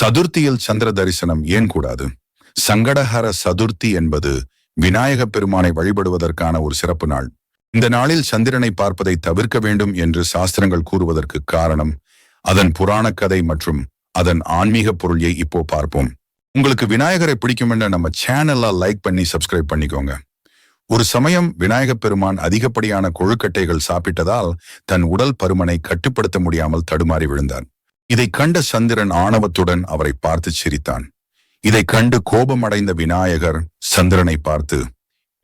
சதுர்த்தியில் சந்திர தரிசனம் ஏன் கூடாது? சங்கடஹர சதுர்த்தி என்பது விநாயக பெருமானை வழிபடுவதற்கான ஒரு சிறப்பு நாள். இந்த நாளில் சந்திரனை பார்ப்பதை தவிர்க்க வேண்டும் என்று சாஸ்திரங்கள் கூறுவதற்கு காரணம் அதன் புராண கதை மற்றும் அதன் ஆன்மீக பொருளியை இப்போ பார்ப்போம். உங்களுக்கு விநாயகரை பிடிக்கும்னு நம்ம சேனல்ல லைக் பண்ணி சப்ஸ்கிரைப் பண்ணிக்கோங்க. ஒரு சமயம் விநாயக பெருமான் அதிகப்படியான கொழுக்கட்டைகள் சாப்பிட்டதால் தன் உடல் பருமனை கட்டுப்படுத்த முடியாமல் தடுமாறி விழுந்தார். இதை கண்ட சந்திரன் ஆணவத்துடன் அவரை பார்த்து சிரித்தான். இதை கண்டு கோபமடைந்த விநாயகர் சந்திரனை பார்த்து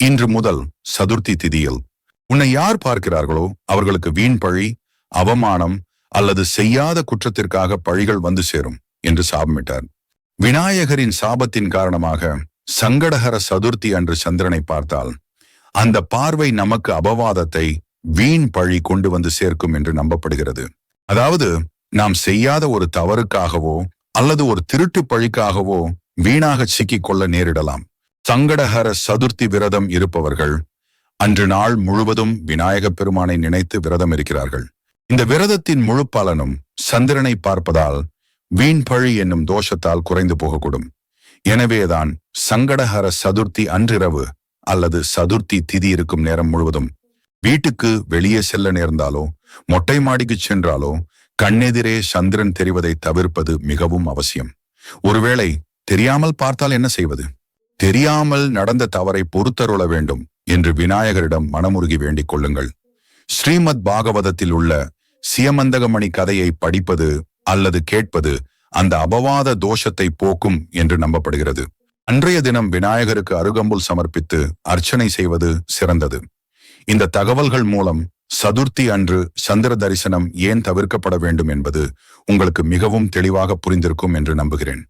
இன்று முதல் சதுர்த்தி திதியில் உன்னை யார் பார்க்கிறார்களோ அவர்களுக்கு வீண் பழி அவமானம் அல்லது செய்யாத குற்றத்திற்காக பழிகள் வந்து சேரும் என்று சாபமிட்டார். விநாயகரின் சாபத்தின் காரணமாக சங்கடகர சதுர்த்தி அன்று சந்திரனை பார்த்தால் அந்த பார்வை நமக்கு அபவாதத்தை வீண் பழி கொண்டு வந்து சேர்க்கும் என்று நம்பப்படுகிறது. அதாவது நாம் செய்யாத ஒரு தவறுக்காகவோ அல்லது ஒரு திருட்டு பழிக்காகவோ வீணாக சிக்கிக் கொள்ள நேரிடலாம். சங்கடஹர சதுர்த்தி விரதம் இருப்பவர்கள் அன்று நாள் முழுவதும் விநாயகப் பெருமானை நினைத்து விரதம் இருக்கிறார்கள். இந்த விரதத்தின் முழு பலனும் சந்திரனை பார்ப்பதால் வீண் பழி என்னும் தோஷத்தால் குறைந்து போகக்கூடும். எனவேதான் சங்கடஹர சதுர்த்தி அன்றிரவு அல்லது சதுர்த்தி திதி இருக்கும் நேரம் முழுவதும் வீட்டுக்கு வெளியே செல்ல நேர்ந்தாலோ மொட்டை மாடிக்கு சென்றாலோ கண்ணெதிரே சந்திரன் தெரிவதை தவிர்ப்பது மிகவும் அவசியம். ஒருவேளை தெரியாமல் பார்த்தால் என்ன செய்வது? தெரியாமல் நடந்த தவறை பொறுத்தருள வேண்டும் என்று விநாயகரிடம் மனமுருகி வேண்டிக் கொள்ளுங்கள். ஸ்ரீமத் பாகவதத்தில் உள்ள சியமந்தகமணி கதையை படிப்பது அல்லது கேட்பது அந்த அபவாத தோஷத்தை போக்கும் என்று நம்பப்படுகிறது. அன்றைய தினம் விநாயகருக்கு அருகம்புல் சமர்ப்பித்து அர்ச்சனை செய்வது சிறந்தது. இந்த தகவல்கள் மூலம் சதுர்த்தி அன்று சந்திர தரிசனம் ஏன் தவிர்க்கப்பட வேண்டும் என்பது உங்களுக்கு மிகவும் தெளிவாக புரிந்திருக்கும் என்று நம்புகிறேன்.